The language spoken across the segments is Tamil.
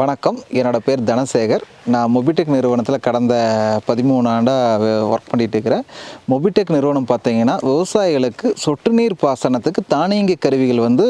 வணக்கம். என்னோடய பேர் தனசேகர். நான் மொபிடெக் நிறுவனத்தில் கடந்த பதிமூணு ஆண்டாக ஒர்க் பண்ணிகிட்டு இருக்கிறேன் மொபிடெக் நிறுவனம் பார்த்தீங்கன்னா விவசாயிகளுக்கு சொட்டு நீர் பாசனத்துக்கு தானியங்கி கருவிகள் வந்து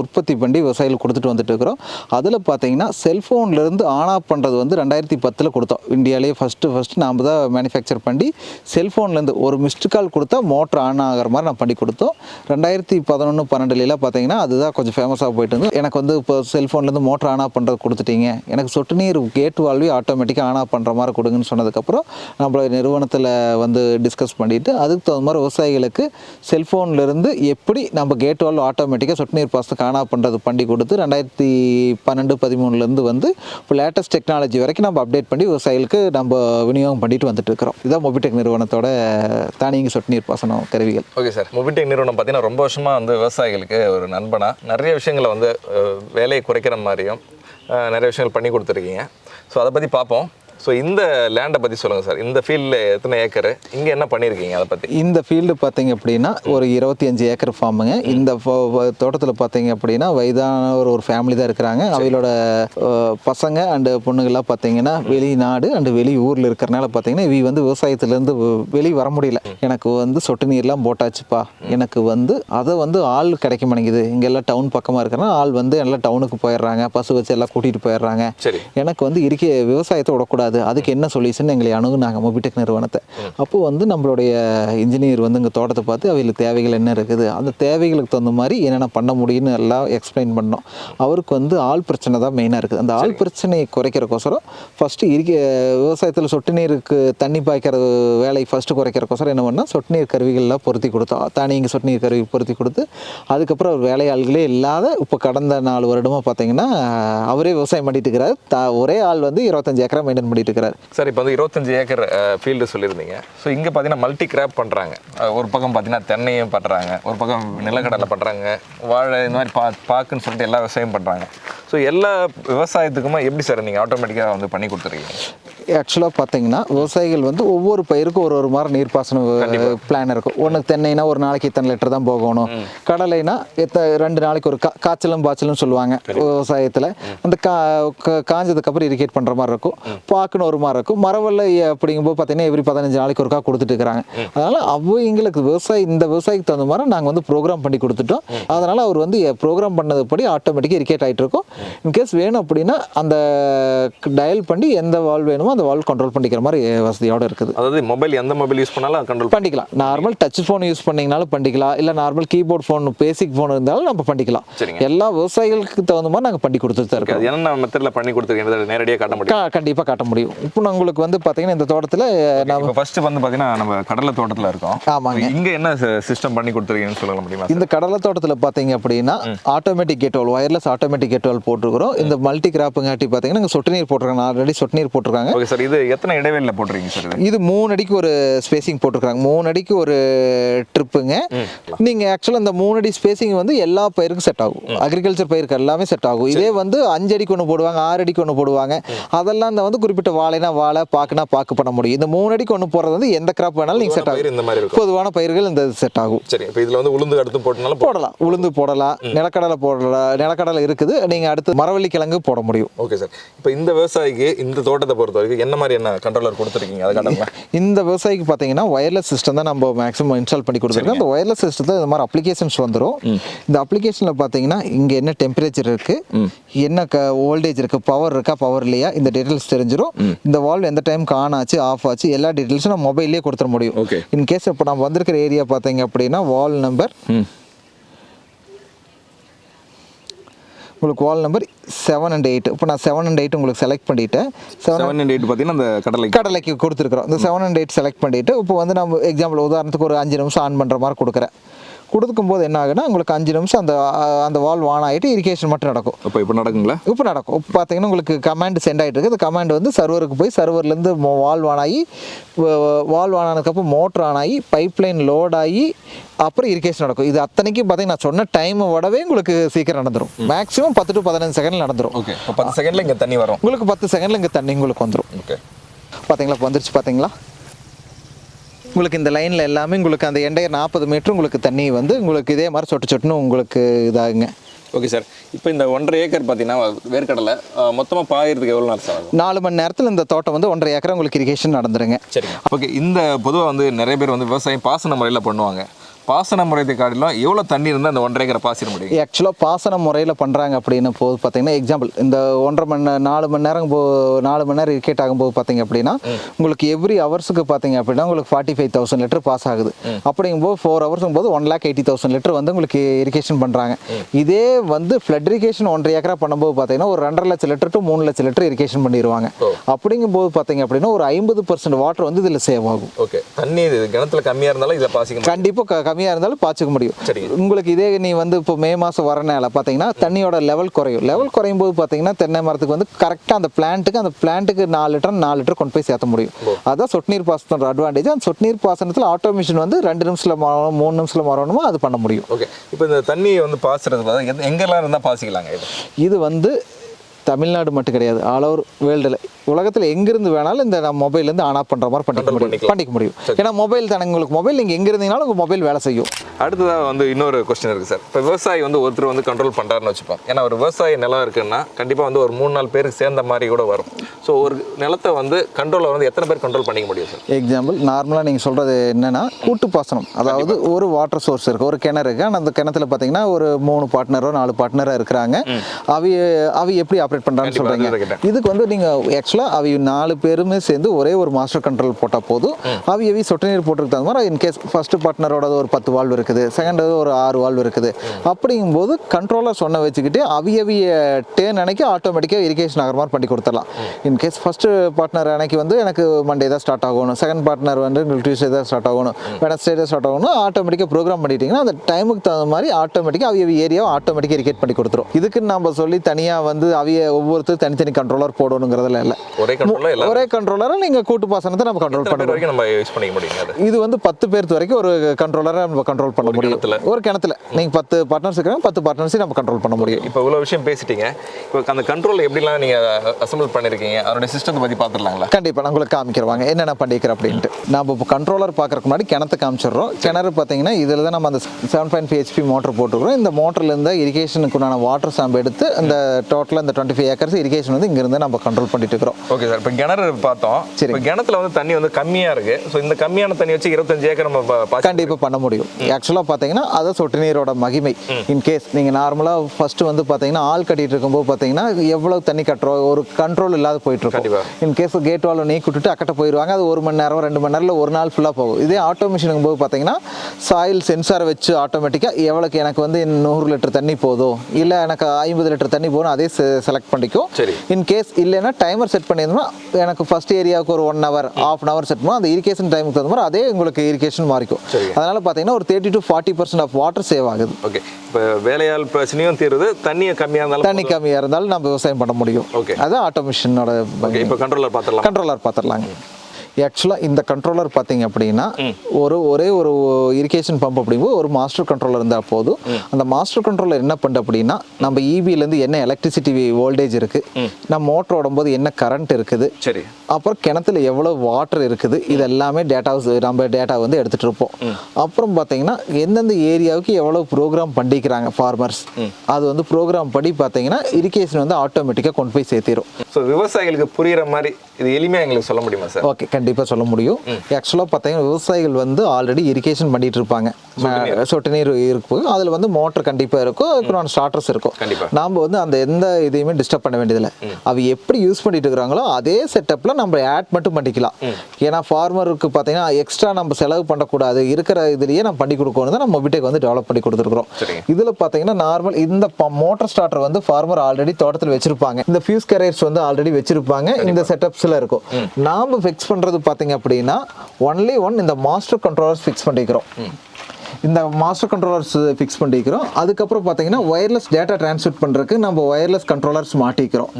உற்பத்தி பண்ணி விவசாயிகள் கொடுத்துட்டு வந்துட்டு இருக்கிறோம் அதில் பார்த்தீங்கன்னா செல்ஃபோன்லேருந்து ஆன் ஆஃப் பண்ணுறது வந்து ரெண்டாயிரத்தி பத்தில் கொடுத்தோம். இந்தியாவிலேயே ஃபஸ்ட்டு ஃபஸ்ட்டு நாம் தான் மேனுஃபேக்சர் பண்ணி செல்ஃபோன்லேருந்து ஒரு மிஸ்டு கால் கொடுத்தா மோட்டர் ஆன் ஆகிற மாதிரி நான் பண்ணி கொடுத்தோம். ரெண்டாயிரத்தி பதினொன்று பன்னெண்டுலாம் பார்த்தீங்கன்னா அதுதான் கொஞ்சம் ஃபேமஸாக போயிட்டு இருந்தது. எனக்கு வந்து இப்போ செல்ஃபோன்லேருந்து மோட்டர் ஆன் ஆஃப் பண்ணுறது கொடுத்துட்டீங்க. எனக்கு சொட்டு நீர் கேட் வால்வி ஆட்டோமேட்டிக்காக ஆன் ஆஃப் பண்ணுற மாதிரி கொடுங்கன்னு சொன்னதுக்கப்புறம் நம்மளோட நிறுவனத்தில் வந்து டிஸ்கஸ் பண்ணிவிட்டு அதுக்கு தகுந்த மாதிரி விவசாயிகளுக்கு செல்ஃபோன்லேருந்து எப்படி நம்ம கேட் வால்வ் ஆட்டோமேட்டிக்காக சொட்டு நீர் பாசத்துக்கு ஆன் ஆஃப் பண்ணுறது பண்ணி கொடுத்து ரெண்டாயிரத்தி பன்னெண்டு பதிமூணுலேருந்து வந்து இப்போ லேட்டஸ்ட் டெக்னாலஜி வரைக்கும் நம்ம அப்டேட் பண்ணி விவசாயிகளுக்கு நம்ம விநியோகம் பண்ணிட்டு வந்துட்டு இருக்கிறோம். இதுதான் மொபிடெக் நிறுவனத்தோட தானியங்கி சொட்டு நீர் பாசனம் கருவிகள். ஓகே சார் மொபிடெக் நிறுவனம் பார்த்தீங்கன்னா ரொம்ப வருஷமாக வந்து விவசாயிகளுக்கு ஒரு நண்பனா. நிறைய விஷயங்களை வந்து வேலையை குறைக்கிற மாதிரியும் நிறைய விஷயங்கள் பண்ணி கொடுத்துருக்கீங்க. ஸோ அதை பற்றி பார்ப்போம். ஸோ இந்த லேண்டை பற்றி சொல்லுங்கள் சார் இந்த ஃபீல்டில் எத்தனை ஏக்கர்? இங்கே என்ன பண்ணியிருக்கீங்க அதை பற்றி இந்த ஃபீல்டு பார்த்தீங்க அப்படின்னா ஒரு இருபத்தி அஞ்சு ஏக்கர் ஃபார்முங்க இந்த தோட்டத்தில் பார்த்தீங்க அப்படின்னா வயதான ஒரு ஒரு ஃபேமிலி தான் இருக்கிறாங்க. அவங்களோட பசங்க அண்டு பொண்ணுங்கள்லாம் பார்த்தீங்கன்னா வெளிநாடு அண்டு வெளி ஊரில் இருக்கிறனால பார்த்தீங்கன்னா இவ வந்து விவசாயத்துலேருந்து வெளியே வர முடியல. எனக்கு வந்து சொட்டு நீர்லாம் போட்டாச்சுப்பா. எனக்கு வந்து அதை வந்து ஆள் கிடைக்க மாட்டேங்குது. இங்கெல்லாம் டவுன் பக்கமாக இருக்கிறனா ஆள் வந்து எல்லாம் டவுனுக்கு போயிடுறாங்க. பசு வச்சு எல்லாம் கூட்டிகிட்டு போயிடுறாங்க. எனக்கு வந்து இருக்க விவசாயத்தை விடக்கூடாது. அதுக்கு என்ன சொல்யூஷன் எங்களை அணுகுனாங்க மொபிடெக் நிறுவனத்தை. அப்போ வந்து நம்மளுடைய இன்ஜினியர் வந்து இங்கே தோட்டத்தை பார்த்து அவங்களுக்கு தேவைகள் என்ன இருக்குது? அந்த தேவைகளுக்கு தகுந்த மாதிரி என்னென்ன பண்ண முடியும்னு எல்லாம் எக்ஸ்பிளைன் பண்ணோம். அவருக்கு வந்து ஆள் பிரச்சனை தான் மெயினாக இருக்குது. அந்த ஆள் பிரச்சனையை குறைக்கிறக்கோசரம் ஃபஸ்ட்டு இருக்க விவசாயத்தில் சொட்டு நீருக்கு தண்ணி பாய்க்கிற வேலை ஃபஸ்ட்டு குறைக்கிறக்கோசரம் என்ன பண்ணால் சொட்டு நீர் கருவிகள்லாம் பொருத்தி கொடுத்தோம். தானியங்கி சொட்டு நீர் கருவி பொருத்தி கொடுத்து அதுக்கப்புறம் அவர் வேலையாள்களே இல்லாத இப்போ கடந்த நாலு வருடமாக பார்த்தீங்கன்னா அவரே விவசாயம் பண்ணிட்டு இருக்கிறார். தா ஒரே ஆள் வந்து இருபத்தஞ்சு ஏக்கரா மெயின்டைன் பண்ணிட்டு இருக்கிறார் சார் இப்போ வந்து இருபத்தஞ்சு ஏக்கர் ஃபீல்டு சொல்லியிருந்தீங்க. ஸோ இங்கே பார்த்தீங்கன்னா மல்டி கிராப் பண்ணுறாங்க ஒரு பக்கம் பார்த்தீங்கன்னா தென்னையும் பண்ணுறாங்க ஒரு பக்கம் நிலக்கடலை பண்ணுறாங்க வாழை இந்த மாதிரி பா பாக்குன்னு சொல்லிட்டு எல்லா விவசாயம் பண்ணுறாங்க ஸோ எல்லா விவசாயத்துக்குமா எப்படி சார் நீங்கள் ஆட்டோமேட்டிக்காக வந்து பண்ணி கொடுத்துருக்கீங்க? ஆக்சுவலாக பார்த்தீங்கன்னா விவசாயிகள் வந்து ஒவ்வொரு பயிருக்கும் ஒரு ஒரு மாதிரி நீர்ப்பாசன பிளான் இருக்கும் ஒன்று தென்னைனா ஒரு நாளைக்கு இத்தனை லிட்டர் தான் போகணும். கடலைனா எத்த ரெண்டு நாளைக்கு ஒரு கா காய்ச்சலும் பாய்ச்சலும் சொல்லுவாங்க விவசாயத்தில். அந்த கா கா- காஞ்சதுக்கு அப்புறம் இரிகேட் பண்ணுற மாதிரி இருக்கும். பாக்குன்னு ஒரு மாதிரி இருக்கும். மரவல்ல அப்படிங்கும்போது பார்த்தீங்கன்னா எவ்ரி பதினஞ்சு நாளைக்கு ஒருக்கா கொடுத்துட்டு இருக்கிறாங்க. அதனால் அவங்களுக்கு விவசாயி இந்த விவசாயிக்கு தகுந்த மாதிரி நாங்கள் வந்து ப்ரோக்ராம் பண்ணி கொடுத்துட்டோம். அதனால் அவர் வந்து ப்ரோக்ராம் பண்ணதுபடி ஆட்டோமேட்டிக்காக இரிகேட் ஆகிட்டு இருக்கும். இன்கேஸ் வேணும் அப்படின்னா அந்த டயல் பண்ணி எந்த வால் வேணுமோ அந்த வால் கண்ட்ரோல் பண்ணிக்கிற மாதிரி வசதியோட இருக்குது. அதாவது மொபைல் எந்த மொபைல் யூஸ் பண்ணாலும் கண்ட்ரோல் பண்ணிக்கலாம். நார்மல் டச் ஃபோன் யூஸ் பண்ணீங்கனாலும் பண்ணிக்கலாம். இல்லை normal keyboard phone basic phone இருந்தாலும் நம்ம பண்ணிக்கலாம். எல்லா விவசாயிகளுக்கு தகுந்த மாதிரி நாங்கள் பண்ணி கொடுத்துட்டு தான் இருக்கோம். என்னென்ன மெத்தடில் பண்ணி கொடுத்துருக்கீங்க? நேரடியாக காட்ட முடியும்? கா- கண்டிப்பா காட்ட முடியும். இப்போ நான் உங்களுக்கு வந்து பார்த்தீங்கன்னா இந்த தோட்டத்தில் நம்ம இப்போ ஃபர்ஸ்ட் வந்து பார்த்தீங்கன்னா நம்ம கடலை தோட்டத்தில் இருக்கோம். ஆமாங்க. இங்கே என்ன சிஸ்டம் பண்ணி கொடுத்துருக்கீங்கன்னு சொல்ல முடியுமா இந்த கடலை தோட்டத்தில் பார்த்தீங்க அப்படின்னா automatic gate valve wireless automatic gate valve போட்டிருக்கிறோம். இந்த மல்டி கிராப்புங்காட்டி பார்த்தீங்கன்னா இங்கே சொட்டு நீர் போட்டிருக்காங்க. ஆல்ரெடி சொட்டு நீர் போட்டிருக்காங்க. ஓகே சார் இது எத்தனை இடைவெளியில் போட்டிருக்கீங்க சார் இது? மூணு அடிக்கு ஒரு ஸ்பேசிங் போட்டிருக்காங்க. மூணு அடிக்கு ஒரு ட்ரிப்புங்க நீங்க ஆக்சுவலாக இந்த மூணு அடி ஸ்பேசிங் வந்து எல்லா பயிருக்கும் செட் ஆகும். அக்ரிகல்ச்சர் பயிருக்கு எல்லாமே செட் ஆகும். இதே வந்து அஞ்சு அடிக்கு ஒன்று போடுவாங்க ஆறு அடிக்கு ஒன்று போடுவாங்க. அதெல்லாம் இந்த வந்து குறிப்பிட்ட வாழைனா வாழை பாக்குனா பாக்கு பண்ண முடியும். இந்த மூணு அடிக்கு ஒன்று போடுறது வந்து எந்த கிராப் வேணாலும் நீங்க செட் ஆகும் இந்த மாதிரி பொதுவான பயிர்கள் இந்த செட் ஆகும். சரி இப்போ இதில் வந்து உளுந்து அடுத்து போட்டனால போடலாம். உளுந்து போடலாம். நிலக்கடலை போடலாம் நிலக்கடலை இருக்குது. நீங்க அடுத்து மரவள்ளி கிழங்கு போட முடியும். ஓகே சார் இப்போ இந்த விவசாயிக்கு இந்த தோட்டத்தை பொறுத்த வரைக்கும் என்ன மாதிரி என்ன கண்ட்ரோலர் கொடுத்துருக்கீங்க? அதை காட்டுங்களா இந்த விவசாயிக்கு பார்த்தீங்கன்னா ஒயர்லெஸ் சிஸ்டம் தான் நம்ம மேக்ஸிமம் இன்ஸ்டால் பண்ணி கொடுத்துருக்கோம். அந்த ஒயர்லெஸ் சிஸ்டத்தில் இந்த மாதிரி அப்ளிகேஷன்ஸ் வந்துடும் இந்த அப்ளிகேஷனில் பார்த்தீங்கன்னா இங்கே என்ன டெம்பரேச்சர் இருக்குது என்ன க வோல்டேஜ் இருக்குது பவர் இருக்கா பவர் இல்லையா இந்த டீட்டெயில்ஸ் தெரிஞ்சிடும் இந்த வால்வ் எந்த டைமுக்கு ஆன் ஆச்சு ஆஃப் ஆச்சு எல்லா டீட்டெயில்ஸும் நம்ம மொபைல்லேயே கொடுத்துட முடியும். இன் கேஸ் இப்போ நம்ம வந்திருக்கிற ஏரியா பார்த்தீங்க அப்படின்னா வால் நம்பர் உங்களுக்கு valve number seven and eight இப்போ நான் செவன் அண்ட் எயிட் உங்களுக்கு செலக்ட் பண்ணிட்டேன். செவன் செவன் அண்ட் எயிட் பார்த்தீங்கன்னா அந்த கடலை கடலைக்கு கொடுத்துருக்குறோம். இந்த செவன் அண்ட் எயிட் செலக்ட் பண்ணிவிட்டு இப்போ வந்து நம்ம எக்ஸாம்பிள் உதாரணத்துக்கு ஒரு அஞ்சு நிமிஷம் ஆன் பண்ணுற மாதிரி கொடுக்குறேன். கொடுக்கும்போது என்ன ஆகுனா உங்களுக்கு அஞ்சு நிமிஷம் அந்த அந்த வால் ஆன் ஆகிட்டு இரிகேஷன் மட்டும் நடக்கும். அப்போ இப்போ நடக்குங்களா? இப்போ நடக்கும். இப்போ பார்த்தீங்கன்னா உங்களுக்கு கமாண்ட் சென்ட் ஆகிட்டு இருக்கு இந்த கமாண்ட் வந்து சர்வருக்கு போய் சர்வர்லேருந்து வால் ஆன் ஆகி வால் ஆன் ஆனதுக்கப்புறம் மோட்டர் ஆன் ஆகி பைப் லைன் லோட் ஆகி அப்புறம் இரிகேஷன் நடக்கும். இது அத்தனைக்கும் பார்த்தீங்கன்னா நான் சொன்ன டைமை விடவே உங்களுக்கு சீக்கிரம் நடந்துடும் மேக்ஸிமம் பத்து டு பதினஞ்சு செகண்ட் நடந்துடும் ஓகே இப்போ பத்து செகண்டில் இங்கே தண்ணி வரும். உங்களுக்கு பத்து செகண்டில் இங்கே தண்ணி உங்களுக்கு வந்துடும் ஓகே பார்த்தீங்களா இப்போ வந்துருச்சு பார்த்தீங்களா உங்களுக்கு இந்த லைனில் எல்லாமே உங்களுக்கு அந்த எண்டைய நாற்பது மீட்டர் உங்களுக்கு தண்ணி வந்து உங்களுக்கு இதே மாதிரி சொட்டு சொட்டுன்னு உங்களுக்கு இதாகுங்க. ஓகே சார் இப்போ இந்த ஒன்றரை ஏக்கர் பார்த்தீங்கன்னா வேர்க்கடலை மொத்தமாக பாயிறதுக்கு எவ்வளோ நேரம் சார் நாலு மணி நேரத்தில் இந்த தோட்டம் வந்து ஒன்றரை ஏக்கர் உங்களுக்கு இரிகேஷன் நடந்துருங்க. சரிங்க. ஓகே இந்த பொதுவாக வந்து நிறைய பேர் வந்து விவசாயம் பாசன முறையில் பண்ணுவாங்க. பாசன முறையை காட்டிலும் எவ்வளோ தண்ணி இருந்தால் அந்த ஒன்றரை ஏக்கரை பாசிட முடியும் ஆக்சுவலாக பாசன முறையில் பண்ணுறாங்க அப்படின்னு போது பார்த்தீங்கன்னா எக்ஸாம்பிள் இந்த ஒன்றரை மணி நாலு மணி நேரம் போ நாலு மணி நேரம் இரிகேட் ஆகும்போது பார்த்தீங்க அப்படின்னா உங்களுக்கு எவ்ரி ஹவர்ஸுக்கு பார்த்தீங்க அப்படின்னா உங்களுக்கு forty five thousand litre pass ஆகுது அப்படிங்கும்போது ஃபோர் ஹவர்ஸும் போது one lakh eighty thousand litre வந்து உங்களுக்கு இரிகேஷன் பண்ணுறாங்க இதே வந்து ஃப்ளட் இரிகேஷன் ஒன்றரை ஏக்கரா பண்ணும்போது பார்த்தீங்கன்னா ஒரு ரெண்டரை லட்சம் லிட்டர் டு மூணு லட்சம் லிட்டர் இரிகேஷன் பண்ணிடுவாங்க. அப்படிங்கும்போது பார்த்தீங்க அப்படின்னா ஒரு ஐம்பது பர்சன்ட் வாட்டர் வந்து இதில் சேவ் ஆகும். ஓகே தண்ணி கிணத்துல கம்மியாக இருந்தாலும் இதை பாசிக்க முடியும். கண்டிப்பாக கம்மியாக இருந்தாலும் பாய்ச்சிக்க முடியும். உங்களுக்கு இதே நீ வந்து இப்போ மே மாதம் வரனால பார்த்தீங்கன்னா தண்ணியோட லெவல் குறையும். லெவல் குறையும் போது பார்த்தீங்கன்னா தென்னை மரத்துக்கு வந்து கரெக்டாக அந்த பிளான்ட்டுக்கு அந்த பிளான்ட்டுக்கு நாலு லிட்டர் நாலு லிட்டர் கொண்டு போய் சேர்த்த முடியும். அதான் சொட்டு நீர் பாசனத்தோட அட்வான்டேஜ் அந்த சொட்டு நீர் பாசனத்தில் ஆட்டோமேஷன் வந்து ரெண்டு நிமிஷத்தில் மாறணும் மூணு நிமிஷத்தில் மாறணுமோ அது பண்ண முடியும். ஓகே இப்போ இந்த தண்ணியை வந்து பாசுறது பார்த்தா எந்த- எங்கெல்லாம் இருந்தால் பாசிக்கலாங்க இது வந்து தமிழ்நாடு மட்டும் கிடையாது. ஆல் ஓவர் வேர்ல்டில் உலகத்தில் எங்கிருந்து வேணாலும் இந்த நம்ம மொபைல்லேருந்து ஆன் ஆஃப் பண்ணுற மாதிரி பண்ணிக்க முடியும். பண்ணிக்க முடியும். ஏன்னா மொபைல் தானே உங்களுக்கு. மொபைல் நீங்கள் எங்கே இருந்தீங்கனாலும் உங்கள் மொபைல் வேலை செய்யும். அடுத்ததாக வந்து இன்னொரு கொஸ்டின் இருக்குது சார் இப்போ விவசாயி வந்து ஒருத்தர் வந்து கண்ட்ரோல் பண்ணுறாருன்னு வச்சுப்போம் ஏன்னா ஒரு விவசாய நிலம் இருக்குன்னா கண்டிப்பாக வந்து ஒரு மூணு நாலு பேருக்கு சேர்ந்த மாதிரி கூட வரும். ஸோ ஒரு நிலத்தை வந்து கண்ட்ரோலில் வந்து எத்தனை பேர் கண்ட்ரோல் பண்ணிக்க முடியும் சார் எக்ஸாம்பிள் நார்மலாக நீங்கள் சொல்கிறது என்னன்னா கூட்டு பாசனம். அதாவது ஒரு வாட்டர் சோர்ஸ் இருக்குது ஒரு கிணறு இருக்குது ஆனால் அந்த கிணத்துல பார்த்தீங்கன்னா ஒரு மூணு பார்ட்னரோ நாலு பார்ட்னரோ இருக்கிறாங்க. அவி அவி எப்படி ஆப்ரேட் பண்ணுறான்னு கண்டிப்பா, சொல்கிறீங்க. இதுக்கு வந்து நீங்கள் ஆக்சுவலாக அவி நாலு பேருமே சேர்ந்து ஒரே ஒரு மாஸ்டர் கண்ட்ரோல் போட்டால் போதும். அவி அவி சொட்டு நீர் போட்டுருக்கு தகுந்த மாதிரி இன்கேஸ் ஃபஸ்ட்டு பார்ட்னரோட ஒரு பத்து வால்வ் இருக்குது செகண்ட் ஒரு ஆறு வால்வ் இருக்குது. அப்படிங்கும்போது கண்ட்ரோலர் சொன்ன வச்சுக்கிட்டு அவி அவிய டேன் அன்னைக்கு ஆட்டோமேட்டிக்காக இரிகேஷன் ஆகிற மாதிரி பண்ணி கொடுத்துடலாம். இன்கேஸ் ஃபஸ்ட்டு பார்ட்னர் அன்னைக்கு வந்து எனக்கு மண்டே தான் ஸ்டார்ட் ஆகணும் செகண்ட் பார்ட்னர் வந்து டியூஸ்டே தான் ஸ்டார்ட் ஆகணும் வெனஸ்டே தான் ஸ்டார்ட் ஆகணும் ஆட்டோமேட்டிக்காக ப்ரோக்ராம் பண்ணிட்டீங்கன்னா அந்த டைமுக்கு தகுந்த மாதிரி ஆட்டோமேட்டிக்காக அவிய ஏரியாவை ஆட்டோமேட்டிக்காக இரிகேட் பண்ணி கொடுத்துரும். இதுக்கு நம்ம சொல்லி தனியாக வந்து அவிய ஒவ்வொருத்தர் தனித்தனி கண்ட்ரோலர் போடணுங்கிறதுல இல்லை. ஒரே கண்ட்ரோலரை நீங்கள் கூட்டு பாசனத்தை நம்ம கண்ட்ரோல் பண்ண வரைக்கும் நம்ம யூஸ் பண்ணிக்க அது? இது வந்து பத்து பேர்த்து வரைக்கும் ஒரு கண்ட்ரோலரை நம்ம கண்ட்ரோல் பண்ண முடியும்? ஒரு கிணத்துல. நீங்கள் பத்து பார்ட்னர்ஸ் இருக்கிறாங்க பத்து பார்ட்னர்ஸையும் நம்ம கண்ட்ரோல் பண்ண முடியும். இப்போ இவ்வளோ விஷயம் பேசிட்டீங்க. இப்போ அந்த கண்ட்ரோல் எப்படிலாம் நீங்கள் அசம்பிள் பண்ணியிருக்கீங்க அதோட சிஸ்டத்தை பற்றி பார்த்துடலாங்களா கண்டிப்பாக நான் உங்களுக்கு காமிக்கிறவாங்க. என்னென்ன பண்ணிக்கிறேன் அப்படின்ட்டு. நம்ம இப்போ கண்ட்ரோலர் பார்க்கறதுக்கு முன்னாடி கிணத்து காமிச்சிடுறோம். கிணறு பார்த்தீங்கன்னா இதில் தான் நம்ம அந்த செவன் பாயிண்ட் பிஹெச்பி மோட்டர் போட்டுக்கிறோம் இந்த மோட்டர்லேருந்து இரிகேஷனுக்கு உண்டான வாட்டர் சாம்பு எடுத்து இந்த டோட்டலாக இந்த டுவெண்ட்டி ஃபைவ் ஏக்கர்ஸ் இரிகேஷன் வந்து இங்கேருந்து நம்ம கண்ட்ரோல் பண்ணிட்டு இருக்கிறோம் ஓகே சார் இப்போ கிணறு பார்த்தோம். சரி. இப்போ கிணத்துல வந்து தண்ணி வந்து கம்மியாக இருக்கு. ஸோ இந்த கம்மியான தண்ணி வச்சு இருபத்தஞ்சு ஏக்கர் நம்ம கண்டிப்பாக பண்ண முடியும். ஆக்சுவலாக பார்த்தீங்கன்னா அது சொட்டு நீரோட மகிமை. இன்கேஸ் நீங்கள் நார்மலாக ஃபர்ஸ்ட் வந்து பார்த்தீங்கன்னா ஆள் கட்டிட்டு இருக்கும்போது பார்த்தீங்கன்னா எவ்வளவு தண்ணி கட்டுறோம் ஒரு கண்ட்ரோல் இல்லாத போயிட்டு. இருக்கும் இன்கேஸ் கேட் வால் நீ விட்டுட்டு அக்கட்ட போயிடுவாங்க அது ஒரு மணி நேரம் ரெண்டு மணி நேரத்தில் ஒரு நாள் ஃபுல்லாக போகும். இதே ஆட்டோமேஷனுக்கும் போது பார்த்தீங்கன்னா சாயில் சென்சார் வச்சு ஆட்டோமேட்டிக்காக எவ்வளோக்கு எனக்கு வந்து நூறு லிட்டர் தண்ணி போதும் இல்லை எனக்கு ஐம்பது லிட்டர் தண்ணி போதும் அதே செலக்ட் பண்ணிக்கும் சரி. இன் கேஸ் இல்லைன்னா டைமர் செட் பண்ணியிருந்தோம்னா எனக்கு ஃபர்ஸ்ட் ஏரியாவுக்கு ஒரு one hour half an hour set பண்ணுவோம். அந்த இரிகேஷன் டைமுக்கு தகுந்த மாதிரி அதே உங்களுக்கு இரிகேஷன் மாறிக்கும். அதனால பார்த்தீங்கன்னா ஒரு thirty to forty percent of water save ஆகுது. ஓகே இப்போ வேலையாள் பிரச்சனையும் தீருது தண்ணியை கம்மியாக இருந்தாலும் தண்ணி கம்மியாக இருந்தாலும் நம்ம விவசாயம் பண்ண முடியும். Okay. அதான் ஆட்டோமேஷனோட ஓகே இப்போ கண்ட்ரோலர் பார்த்துடலாம் கண்ட்ரோலர் பார்த்துடலாங்க ஆக்சுவலாக இந்த கண்ட்ரோலர் பார்த்தீங்க அப்படின்னா ஒரு ஒரே ஒரு இரிகேஷன் பம்ப் அப்படிங்கும்போது ஒரு மாஸ்டர் கண்ட்ரோலர் இருந்தால் போதும். அந்த மாஸ்டர் கண்ட்ரோலர் என்ன பண்ணுது அப்படின்னா நம்ம இபிலேருந்து என்ன எலக்ட்ரிசிட்டி வோல்டேஜ் இருக்குது நம்ம மோட்டர் ஓடும்போது என்ன கரண்ட் இருக்குது சரி. அப்புறம் கிணத்துல எவ்வளோ வாட்டர் இருக்குது இது எல்லாமே டேட்டாஸ் நம்ம டேட்டா வந்து எடுத்துகிட்டு இருப்போம். அப்புறம் பார்த்தீங்கன்னா எந்தெந்த ஏரியாவுக்கு எவ்வளோ ப்ரோக்ராம் பண்ணிக்கிறாங்க ஃபார்மர்ஸ் அது வந்து ப்ரோக்ராம் படி பார்த்தீங்கன்னா இரிகேஷன் வந்து ஆட்டோமேட்டிக்காக கொண்டு போய் சேர்த்திரும். ஸோ விவசாயிகளுக்கு புரியுற மாதிரி இது எளிமையாக எங்களுக்கு சொல்ல முடியுமா சார்? ஓகே கண்டிப்பாக சொல்ல முடியும். ஆக்சுவலாக பார்த்தீங்கன்னா விவசாயிகள் வந்து ஆல்ரெடி இரிகேஷன் பண்ணிட்டு இருப்பாங்க. சொட்டு நீர். இருக்கும் அதில் வந்து மோட்டர் கண்டிப்பாக இருக்கும் அதுக்கு ஸ்டார்டர்ஸ் இருக்கும். நாம் வந்து அந்த எந்த இதையுமே டிஸ்டர்ப் பண்ண வேண்டியதில்லை. அவ எப்படி யூஸ் பண்ணிட்டு இருக்கிறாங்களோ அதே செட்டப்பில் நம்ம ஆட் மட்டும் பண்ணிக்கலாம். ஏன்னா ஃபார்மருக்கு பார்த்தீங்கன்னா எக்ஸ்ட்ரா நம்ம செலவு பண்ணக்கூடாது. இருக்கிற இதுலயே நம்ம பண்ணி கொடுக்கணும் தான் நம்ம மொபிடெக் வந்து டெவலப் பண்ணி கொடுத்துருக்குறோம். இதில் பார்த்தீங்கன்னா நார்மல் இந்த மோட்டர் ஸ்டார்டர் வந்து ஃபார்மர் ஆல்ரெடி தோட்டத்தில் வச்சிருப்பாங்க. இந்த ஃபியூஸ் கேரியர்ஸ் வந்து ஆல்ரெடி வச்சிருப்பாங்க. இந்த செட்டப்ஸில் இருக்கும். நாம ஃபிக்ஸ் பண்ணுறது பார்த்தீங்க அப்படின்னா ஒன்லி ஒன் இந்த மாஸ்டர் கண்ட்ரோலர்ஸ் ஃபிக்ஸ் பண்ணிக்கிறோம். இந்த மாஸ்டர் கண்ட்ரோலர்ஸ் ஃபிக்ஸ் பண்ணிக்கிறோம். அதுக்கப்புறம் பார்த்தீங்கன்னா ஒயர்லெஸ் டேட்டா டிரான்ஸ்மிட் பண்ணுறதுக்கு நம்ம ஒயர்லெஸ் கண்ட்ரோலர்ஸ் மாட்டிக்கிறோம்.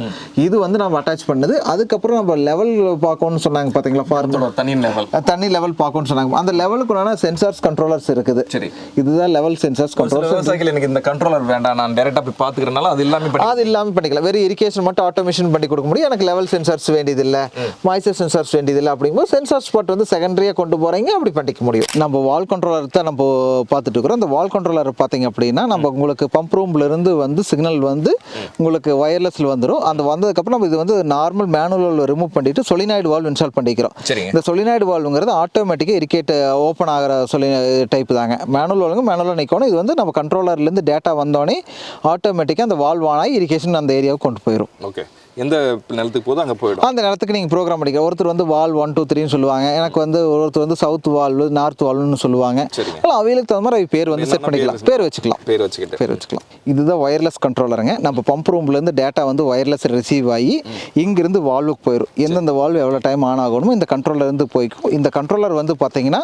இது வந்து நம்ம அட்டாச் பண்ணுது. அதுக்கப்புறம் நம்ம லெவல் பார்க்கணும்னு சொன்னாங்க பார்த்தீங்களா ஃபார்மர் தனி லெவல் தண்ணி லெவல் பார்க்கணும்னு சொன்னாங்க. அந்த லெவலுக்குள்ளான சென்சார்ஸ் கண்ட்ரோலர்ஸ் இருக்குது. சரி. இதுதான் லெவல் சென்சார்ஸ் கண்ட்ரோலர்ஸ் விவசாயிகள் எனக்கு இந்த கண்ட்ரோலர் வேண்டாம். நான் டேரெக்டாக போய் பார்த்துக்கிறனால அது எல்லாமே அது இல்லாமல் பண்ணிக்கலாம். வெறும் இரிகேஷன் மட்டும் ஆட்டோமேஷன் பண்ணி கொடுக்க முடியும். எனக்கு லெவல் சென்சார்ஸ் வேண்டியதில்லை. மாய்ச்சர் சென்சார்ஸ் வேண்டியதில்லை அப்படிங்கும்போது சென்சார் ஸ்பாட் வந்து செகண்டரியாக கொண்டு போகிறீங்க அப்படி பண்ணிக்க முடியும். நம்ம வால் கண்ட்ரோலர் தான் நம்ம பார்த்துட்டு இருக்கிறோம் இந்த வால் கண்ட்ரோலர் பார்த்தீங்க அப்படின்னா நம்ம உங்களுக்கு பம்ப் ரூம்லேருந்து வந்து சிக்னல் வந்து உங்களுக்கு ஒயர்லெஸில் வந்துடும் அந்த வந்ததுக்கப்புறம் நம்ம இது வந்து நார்மல் மேனுவல் ரிமூவ் பண்ணிட்டு சொலினாய்டு வால்வ் இன்ஸ்டால் பண்ணிக்கிறோம். இந்த சொலினாய்டு வால்வுங்கிறது ஆட்டோமேட்டிக்காக இரிக்கேட் ஓப்பன் ஆகிற சொல்லி டைப் தாங்க. மேனுவல் வால்வுங்க மேனுவலாக நிற்கணும் இது வந்து நம்ம கண்ட்ரோலர்லேருந்து டேட்டா வந்தோடனே ஆட்டோமேட்டிக்காக அந்த வால்வ் ஆன் ஆகி இரிகேஷன் அந்த ஏரியாவுக்கு கொண்டு போயிடும் ஓகே எந்த நிலத்துக்கு போதும் அங்கே போயிடும். அந்த நேரத்துக்கு நீங்கள் ப்ரோக்ராம் பண்ணிக்க ஒருத்தர் வந்து வால் ஒன் டூ த்ரீன்னு சொல்லுவாங்க. எனக்கு வந்து ஒருத்தர் வந்து சவுத் வால்வு நார்த் வால்வுன்னு சொல்லுவாங்க. அவைகளுக்கு தகுந்த மாதிரி பேர் வந்து செட் பண்ணிக்கலாம். பேர் பேர் வச்சுக்கலாம். பேர் வச்சுக்கிட்டு. பேர் வச்சுக்கலாம். இதுதான் ஒயர்லெஸ் கண்ட்ரோலருங்க நம்ம பம்ப் ரூம்லேருந்து டேட்டா வந்து ஒயர்லெஸ் ரிசீவ் ஆகி இங்கிருந்து வால்வுக்கு போயிடும் எந்தெந்த வால்வு எவ்வளோ டைம் ஆன் ஆகணுமோ இந்த கண்ட்ரோலர் இருந்து போய்க்கும். இந்த கண்ட்ரோலர் வந்து பார்த்தீங்கன்னா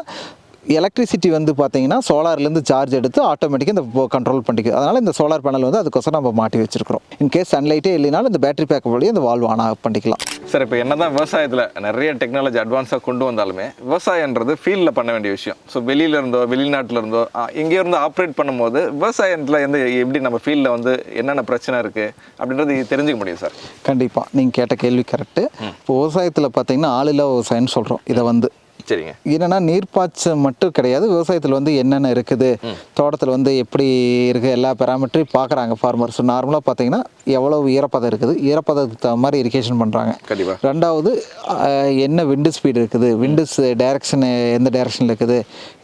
எலக்ட்ரிசிட்டி வந்து பார்த்தீங்கன்னா சோலார்லேருந்து சார்ஜ் எடுத்து ஆட்டோமேட்டிக்காக இந்த கண்ட்ரோல் பண்ணிக்கும் அதனால் இந்த சோலார் பேனல் வந்து அதுக்கோசரம் நம்ம மாட்டி வச்சிருக்கிறோம். இன்கேஸ் சன்லைட்டே இல்லைனாலும் இந்த பேட்டரி பேக்கப் வழியாக இந்த வால்வு ஆன் பண்ணிக்கலாம். சார் இப்போ என்னதான் விவசாயத்தில் நிறைய டெக்னாலஜி அட்வான்ஸாக கொண்டு வந்தாலுமே விவசாயன்றது ஃபீல்டில் பண்ண வேண்டிய விஷயம். ஸோ வெளியில இருந்தோ வெளிநாட்டில் இருந்தோ இங்கே இருந்து ஆப்ரேட் பண்ணும்போது விவசாயத்தில் வந்து எப்படி நம்ம ஃபீல்டில் வந்து என்னென்ன பிரச்சனை இருக்குது அப்படின்றது தெரிஞ்சுக்க முடியும் சார் கண்டிப்பாக நீங்கள் கேட்ட கேள்வி கரெக்டு இப்போ விவசாயத்தில் பார்த்தீங்கன்னா ஆளில்லா விவசாயம்னு சொல்கிறோம் இதை வந்து சரிங்க. என்னன்னா நீர்ப்பாய்ச்சல் மட்டும் கிடையாது. விவசாயத்தில் வந்து என்னென்ன இருக்குது தோட்டத்தில் வந்து எப்படி இருக்குது எல்லா பேராமீட்டரையும் பார்க்குறாங்க ஃபார்மர்ஸ் நார்மலாக பார்த்தீங்கன்னா எவ்வளவு ஈரப்பதம் இருக்குது ஈரப்பதத்துக்கு தகுந்த மாதிரி இரிகேஷன் பண்ணுறாங்க கண்டிப்பாக ரெண்டாவது என்ன விண்டு ஸ்பீடு இருக்குது விண்டுஸ் டைரக்ஷன் எந்த டைரக்ஷனில் இருக்குது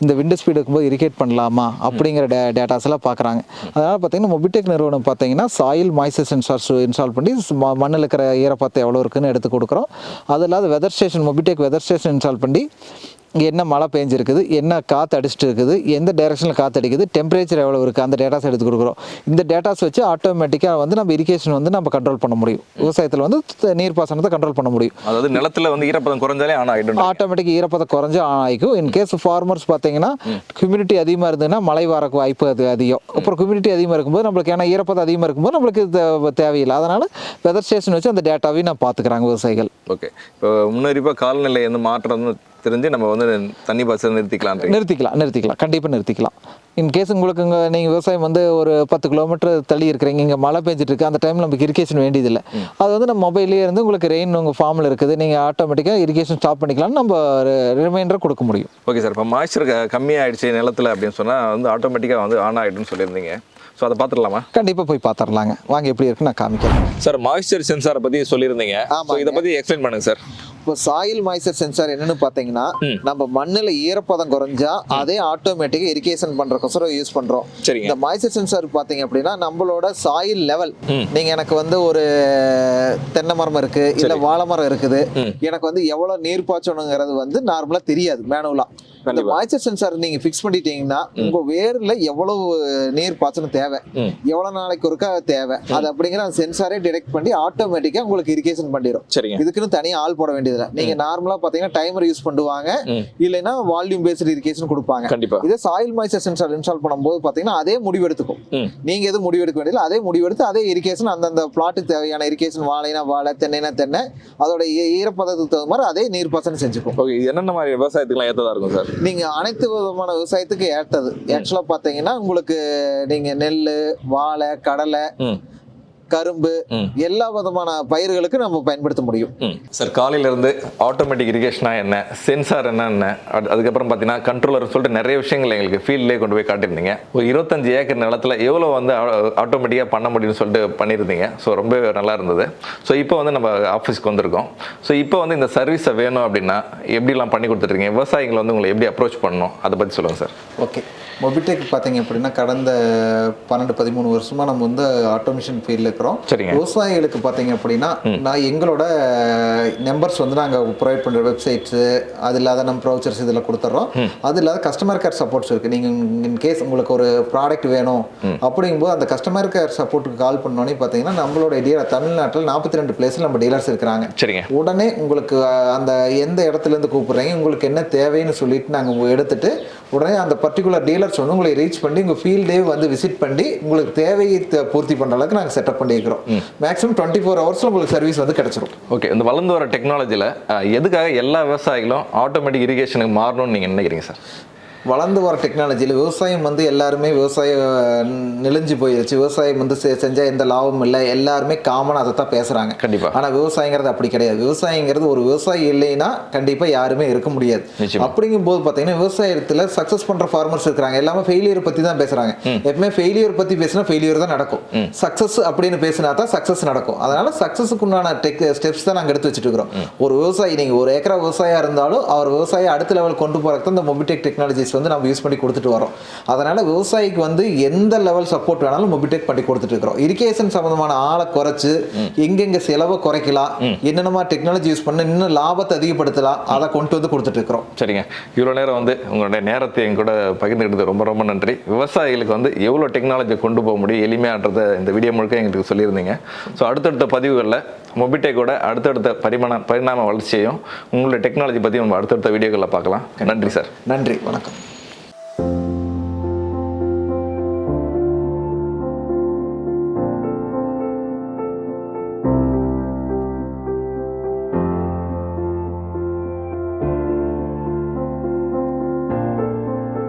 இந்த விண்டு ஸ்பீடு இருக்கும்போது இரிகேட் பண்ணலாமா அப்படிங்கிற டே டேட்டாஸ் எல்லாம் பார்க்குறாங்க அதனால் பார்த்தீங்கன்னா மொபிடெக் நிறுவனம் பார்த்தீங்கன்னா சாயில் மாய்ச்சர் சென்சார்ஸ் இன்ஸ்டால் பண்ணி மண்ணில் இருக்கிற ஈரப்பதம் எவ்வளோ இருக்குன்னு எடுத்து கொடுக்குறோம். அது இல்லாத weather station Mobitech weather station install பண்ணி இங்கே என்ன மழை பெஞ்சிருக்குது என்ன காற்று அடிச்சிட்டு இருக்குது எந்த டைரக்ஷனில் காற்று அடிக்குது டெம்பரேச்சர் எவ்வளோ இருக்குது அந்த டேட்டாஸ் எடுத்து கொடுக்குறோம். இந்த டேட்டாஸ் வச்சு ஆட்டோமேட்டிக்காக வந்து நம்ம இரிகேஷன் வந்து நம்ம கண்ட்ரோல் பண்ண முடியும். விவசாயத்தில் வந்து த- நீர்ப்பாசனத்தை கண்ட்ரோல் பண்ண முடியும். அதாவது நிலத்துல வந்து ஈரப்பதம் குறைஞ்சாலே ஆன் ஆகிடும் ஆட்டோமேட்டிக் ஈரப்பதம் குறைஞ்சு ஆன் ஆகிக்கும் இன்கேஸ் ஃபார்மர்ஸ் பார்த்தீங்கன்னா ஹியூமிடிட்டி அதிகமாக இருந்ததுன்னா மழை வரக்கு வாய்ப்பு அது அதிகம். அப்புறம் ஹியூமிடிட்டி அதிகமாக இருக்கும்போது நம்மளுக்கு ஏன்னா ஈரப்பதம் அதிகமாக இருக்கும்போது நம்மளுக்கு தேவையில்லை. அதனால் வெதர் ஸ்டேஷன் வச்சு அந்த டேட்டாவையும் நான் பார்த்துக்கிறாங்க விவசாயிகள். ஓகே இப்போ முன்னறிப்பாக காலநிலை எந்த மாற்றம் தெரிஞ்சு நம்ம வந்து தண்ணி பாய்ச்சல் நிறுத்திக்கலான்றீங்க நிறுத்திக்கலாம் நிறுத்திக்கலாம். கண்டிப்பாக நிறுத்திக்கலாம். இன்கேஸ் உங்களுக்கு இங்கே நீங்கள் விவசாயம் வந்து ஒரு பத்து கிலோமீட்டர் தள்ளி இருக்கிறீங்க இங்கே மழை பெஞ்சிட்டு இருக்கு அந்த டைமில் நமக்கு இரிகேஷன் வேண்டியதில்லை. அது வந்து நம்ம மொபைல்லேயே இருந்து உங்களுக்கு ரெயின் உங்கள் ஃபார்மில் இருக்குது நீங்கள் ஆட்டோமேட்டிக்காக இரிகேஷன் ஸ்டாப் பண்ணிக்கலாம்னு நம்ம ரிமைண்டர் கொடுக்க முடியும். ஓகே சார் இப்போ மாய்ச்சர் கம்மியாயிடுச்சு நிலத்துல அப்படின்னு சொன்னால் வந்து ஆட்டோமேட்டிக்காக வந்து ஆன் ஆகிடும்னு சொல்லியிருந்தீங்க. ஸோ அதை பார்த்துடலாமா? கண்டிப்பாக போய் பார்த்துடலாங்க. வாங்க எப்படி இருக்குன்னு நான் காமிக்கிறேன். சார் மாய்ச்சர் சென்சாரை பற்றி சொல்லியிருந்தீங்க. ஸோ ஆமாங்க. இதை பற்றி எக்ஸ்பிளைன் பண்ணுங்க சார் இப்போ சாயில் மாய்ச்சர் சென்சார் என்னன்னு பார்த்தீங்கன்னா நம்ம மண்ணில் ஈரப்பதம் குறைஞ்சா அதே ஆட்டோமேட்டிக்காக இரிகேஷன் பண்ணுறக்கோசரம் யூஸ் சரிங்க. இந்த மாய்ச்சர் சென்சார் பார்த்தீங்க அப்படின்னா நம்மளோட சாயில் லெவல் நீங்க எனக்கு வந்து ஒரு தென்னை மரம் இருக்கு இல்ல வாழை மரம் இருக்குது எனக்கு வந்து எவ்வளவு நீர் பாய்ச்சணுங்கிறது வந்து நார்மலா தெரியாது மேனுவலா இந்த மாய்ச்சர் சென்சார் நீங்க ஃபிக்ஸ் பண்ணிட்டீங்கன்னா உங்க வேர்ல எவ்வளவு நீர் பாய்ச்சணும் தேவை. எவ்வளவு நாளைக்கு ஒருக்கா தேவை. அது அப்படிங்கிற அந்த சென்சாரே டிடெக்ட் பண்ணி ஆட்டோமேட்டிக்கா உங்களுக்கு இரிகேஷன் பண்ணிடும் சரிங்க. இதுக்குன்னு தனியா ஆள் போட வேண்டியதில்லை நீங்க நார்மலா பாத்தீங்கன்னா டைமர் யூஸ் பண்ணுவாங்க. இல்லைன்னா வால்யூம் பேஸ்டு இரிகேஷன் கொடுப்பாங்க. கண்டிப்பாக இதே சாயில் மாய்ச்சர் சென்சார் இன்ஸ்டால் பண்ணும்போது பாத்தீங்கன்னா அதே முடிவு எடுத்துக்கும். ம். நீங்க எதுவும் முடிவெடுக்க வேண்டியதில்லை அதே முடிவெடுத்து அதே இரிகேஷன் அந்தந்த பிளாட்டுக்கு தேவையான இரிகேஷன் வாழைனா வாழை தென்னைனா தென்னை அதோட ஈரப்பதத்துக்கு தகுந்த மாதிரி அதே நீர்ப்பாசனம் செஞ்சுக்கும். ஓகே இது என்னென்ன மாதிரி விவசாயத்துக்குலாம் ஏற்றதா இருக்கும் சார் நீங்க அனைத்து விதமான விவசாயத்துக்கு ஏற்றது ஆக்சுவலா பாத்தீங்கன்னா உங்களுக்கு நீங்க நெல் வாழை கடலை கரும்பு. எல்லா விதமான பயிர்களுக்கு நம்ம பயன்படுத்த முடியும். சார் காலையிலேருந்து ஆட்டோமேட்டிக் இரிகேஷனா என்ன? சென்சார் என்னென்ன அது- அதுக்கப்புறம் பார்த்தீங்கன்னா கண்ட்ரோலர் சொல்லிட்டு நிறைய விஷயங்கள் எங்களுக்கு ஃபீல்ட்லேயே கொண்டு போய் காட்டியிருந்தீங்க. ஒரு இருபத்தஞ்சு ஏக்கர் நிலத்தில் எவ்வளோ வந்து ஆட்டோமேட்டிக்காக பண்ண முடியும்னு சொல்லிட்டு பண்ணியிருந்தீங்க. ஸோ ரொம்ப நல்லா இருந்தது. ஸோ இப்போ வந்து நம்ம ஆஃபீஸ்க்கு வந்திருக்கோம். ஸோ இப்போ வந்து இந்த சர்வீஸை வேணும் அப்படின்னா எப்படிலாம் பண்ணி கொடுத்துட்ருக்கீங்க விவசாயிகளை வந்து உங்களை எப்படி அப்ரோச் பண்ணணும்? அதை பற்றி சொல்லுங்கள் சார் ஓகே மொபிடெக் பார்த்தீங்க அப்படின்னா கடந்த பன்னெண்டு பதிமூணு வருஷமா நம்ம வந்து ஆட்டோமேஷன் ஃபீல்டில் இருக்கிறோம் சரிங்க. விவசாயிகளுக்கு பார்த்தீங்க அப்படின்னா நான் எங்களோட நம்பர்ஸ் வந்து நாங்கள் ப்ரொவைட் பண்ணுற வெப்சைட்ஸு அது இல்லாத நம்ம ப்ரௌச்சர்ஸ் இதில் கொடுத்துட்றோம் அது இல்லாத கஸ்டமர் கேர் சப்போர்ட்ஸ் இருக்குது நீங்கள் இன் கேஸ் உங்களுக்கு ஒரு ப்ராடக்ட் வேணும் அப்படிங்கும்போது அந்த கஸ்டமர் கேர் சப்போர்ட்டுக்கு கால் பண்ணோன்னே பார்த்தீங்கன்னா நம்மளோட டீலர் தமிழ்நாட்டில் நாற்பத்தி ரெண்டு பிளேஸில் நம்ம டீலர்ஸ் இருக்கிறாங்க. சரிங்க. உடனே உங்களுக்கு அந்த எந்த இடத்துல இருந்து கூப்பிடுறீங்க உங்களுக்கு என்ன தேவைன்னு சொல்லிட்டு நாங்கள் எடுத்துட்டு உடனே அந்த பர்டிகுலர் டீலர்ஸ் வந்து உங்களை ரீச் பண்ணி உங்கள் ஃபீல்டே வந்து விசிட் பண்ணி உங்களுக்கு தேவையை பூர்த்தி பண்ணுற அளவுக்கு நாங்கள் செட்டப் பண்ணியிருக்கிறோம். மேக்ஸிமம் டுவெண்ட்டி ஃபோர் ஹவர்ஸில் உங்களுக்கு சர்வீஸ் வந்து கிடச்சிரும். ஓகே இந்த வளர்ந்து வர டெக்னாலஜியில் எதுக்காக எல்லா விவசாயிகளும் ஆட்டோமேட்டிக் இரிகேஷனுக்கு மாறணும்னு நீங்கள் நினைக்கிறீங்க சார் வளர்ந்து வர டெக்னாலஜியில் விவசாயம் வந்து எல்லாருமே விவசாயம் நிலைஞ்சு போயிடுச்சு விவசாயம் வந்து செ- செஞ்சா எந்த லாபமும் இல்லை. எல்லாருமே காமனாக அதை தான் பேசுகிறாங்க கண்டிப்பா. ஆனால் விவசாயங்கிறது அப்படி கிடையாது. விவசாயங்கிறது ஒரு விவசாயி இல்லைன்னா கண்டிப்பாக யாருமே இருக்க முடியாது. நிச்சயமா. அப்படிங்கும்போது பார்த்தீங்கன்னா விவசாயத்தில் சக்ஸஸ் பண்ணுற ஃபார்மர்ஸ் இருக்கிறாங்க. எல்லாமே ஃபெயிலியர் பற்றி தான் பேசுகிறாங்க எப்பவுமே ஃபெயிலியர் பற்றி பேசினா ஃபெயிலியர் தான் நடக்கும். சக்ஸஸ் அப்படின்னு பேசினா தான் சக்ஸஸ் நடக்கும். அதனால சக்ஸஸுக்கு உண்டான டெக் ஸ்டெப்ஸ் தான் நாங்கள் எடுத்து வச்சுட்டு இருக்கிறோம் ஒரு விவசாயி நீங்கள் ஒரு ஏக்கரா விவசாயியா இருந்தாலும் அவர் விவசாயி அடுத்த லெவல் கொண்டு போகிறதுக்கு தான் இந்த மொபிடெக் டெக்னாலஜிஸ் வந்து நம்ம யூஸ் பண்ணி கொடுத்துட்டு வரோம் அதனால விவசாயிக்கு வந்து எந்த லெவல் சப்போர்ட் வேணாலும் மொபிடெக் பண்ணி கொடுத்துட்டு இருக்கிறோம். இரிகேஷன் சம்பந்தமான ஆளை குறைச்சு எங்கெங்க செலவை குறைக்கலாம் என்னென்னமா டெக்னாலஜி யூஸ் பண்ண இன்னும் லாபத்தை அதிகப்படுத்தலாம் அதை கொண்டு வந்து கொடுத்துட்டு இருக்கிறோம். சரிங்க. இவ்வளோ நேரம் வந்து உங்களுடைய நேரத்தை என் கூட பகிர்ந்துக்கிட்டது ரொம்ப ரொம்ப நன்றி. விவசாயிகளுக்கு வந்து எவ்வளோ டெக்னாலஜி கொண்டு போக முடியும் எளிமையான்றதை இந்த வீடியோ முழுக்க எங்களுக்கு சொல்லியிருந்தீங்க. ஸோ அடுத்தடுத்த பதிவுகளில் மொபிடெக்கோட அடுத்தடுத்த பரிமாண பரிணாம வளர்ச்சியையும் உங்களுடைய டெக்னாலஜி பற்றி நம்ம அடுத்தடுத்த வீடியோக்களில் பார்க்கலாம். நன்றி சார் நன்றி வணக்கம்.